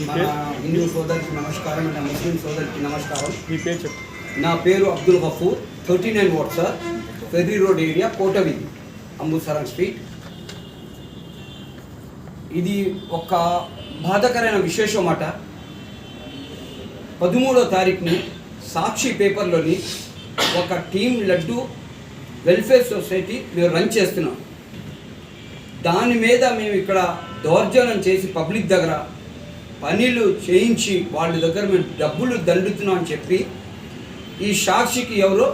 సోదరికి నమస్కారం నా ముస్లిం సోదరికి నమస్కారం. మీ పేరు చెప్పు. నా పేరు Abdul Gafoor thirty nine ward sir ferry road area కోటవి అంబుసరం స్ట్రీట్. ఇది ఒక బాధాకరమైన విశేషం అట. పదమూడో తారీఖుని సాక్షి పేపర్లోని ఒక టీం లడ్డు వెల్ఫేర్ సొసైటీ మేము రన్ చేస్తున్నాం. దాని మీద మేము ఇక్కడ దౌర్జన్యం చేసి పబ్లిక్ దగ్గర పనులు చేయించి వాళ్ళ దగ్గర మేము డబ్బులు దండుతున్నాం అని చెప్పి ఈ సాక్షికి ఎవరో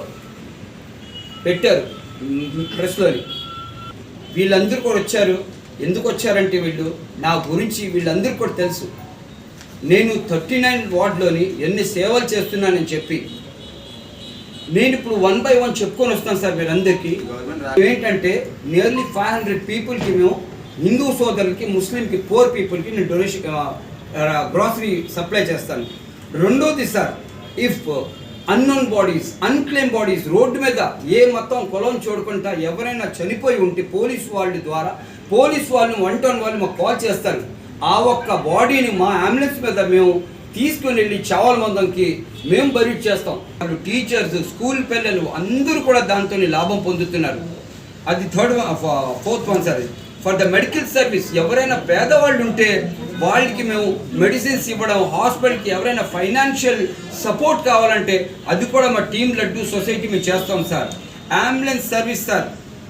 పెట్టారు ప్రెస్లోని. వీళ్ళందరూ కూడా వచ్చారు. ఎందుకు వచ్చారంటే వీళ్ళు? నా గురించి వీళ్ళందరూ కూడా తెలుసు. నేను థర్టీ నైన్ వార్డులోని ఎన్ని సేవలు చేస్తున్నానని చెప్పి. నేను ఇప్పుడు వన్ బై వన్ చెప్పుకొని వస్తాను సార్ వీళ్ళందరికీ ఏంటంటే నియర్లీ ఫైవ్ హండ్రెడ్ పీపుల్కి మేము హిందూ సోదరులకి ముస్లింకి పోర్ పీపుల్కి నేను డొనేషన్ గ్రాసరీ సప్లై చేస్తాను. రెండోది sir if unknown bodies unclaimed bodies road మీద ఏ మొత్తం కులం చూడకుండా ఎవరైనా చనిపోయి ఉంటే పోలీసు వాళ్ళ ద్వారా పోలీసు వాళ్ళు వన్ టౌన్ వాళ్ళు మాకు కాల్ చేస్తారు. ఆ ఒక్క బాడీని మా అంబులెన్స్ మీద మేము తీసుకుని వెళ్ళి చావల మందంకి మేము బరిట్ చేస్తాం. వాళ్ళు టీచర్స్ స్కూల్ పిల్లలు అందరూ కూడా దాంతో లాభం పొందుతున్నారు. అది third fourth one sir. For the medical service ఎవరైనా పేదవాళ్ళు ఉంటే వాళ్ళకి మేము మెడిసిన్స్ ఇవ్వడం హాస్పిటల్కి ఎవరైనా ఫైనాన్షియల్ సపోర్ట్ కావాలంటే అది కూడా మా టీమ్ లడ్డు సొసైటీ మేము చేస్తాం sir. Ambulance service sir.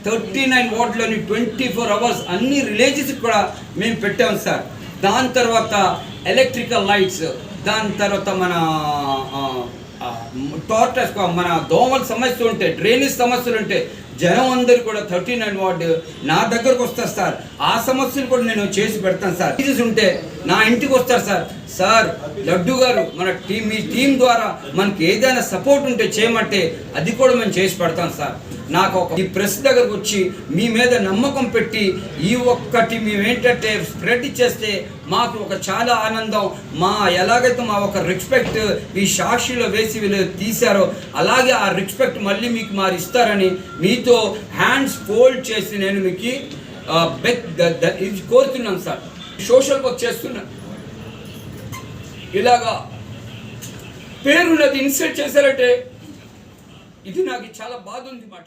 Thirty nine వార్డులోని twenty four hours అన్ని రిలేజెస్కి కూడా మేము పెట్టాం సార్. దాని తర్వాత ఎలక్ట్రికల్ లైట్స్ దాని తర్వాత మన టార్టర్స్ మన దోమల సమస్యలు ఉంటే డ్రైనేజ్ సమస్యలు ఉంటాయి జనం అందరు కూడా థర్టీ నైన్ వార్డు నా దగ్గరకు వస్తారు సార్. ఆ సమస్యలు కూడా నేను చేసి పెడతాను సార్. ఫీజెస్ ఉంటే నా ఇంటికి వస్తారు సార్. సార్ లడ్డు గారు మన టీం మీ టీం ద్వారా మనకి ఏదైనా సపోర్ట్ ఉంటే చేయమంటే అది కూడా మేము చేసి పెడతాం సార్. నాకు ఒక ఈ ప్రెస్ దగ్గరకు వచ్చి మీ మీద నమ్మకం పెట్టి ఈ ఒక్కటి మేము ఏంటంటే స్ప్రెడ్ చేస్తే మాకు ఒక చాలా ఆనందం. మా ఎలాగైతే మా ఒక రెస్పెక్ట్ ఈ సాక్షిలో వేసి వీళ్ళు తీశారో అలాగే ఆ రెస్పెక్ట్ మళ్ళీ మీకు మారు ఇస్తారని మీతో హ్యాండ్స్ ఫోల్డ్ చేసి నేను మీకు బెక్ ఇది కోరుతున్నాను సార్. సోషల్ వర్క్ చేస్తున్నాను ఇలాగా పేరున్నది ఇన్సల్ట్ చేశారంటే ఇది నాకు చాలా బాధ ఉంది మాట.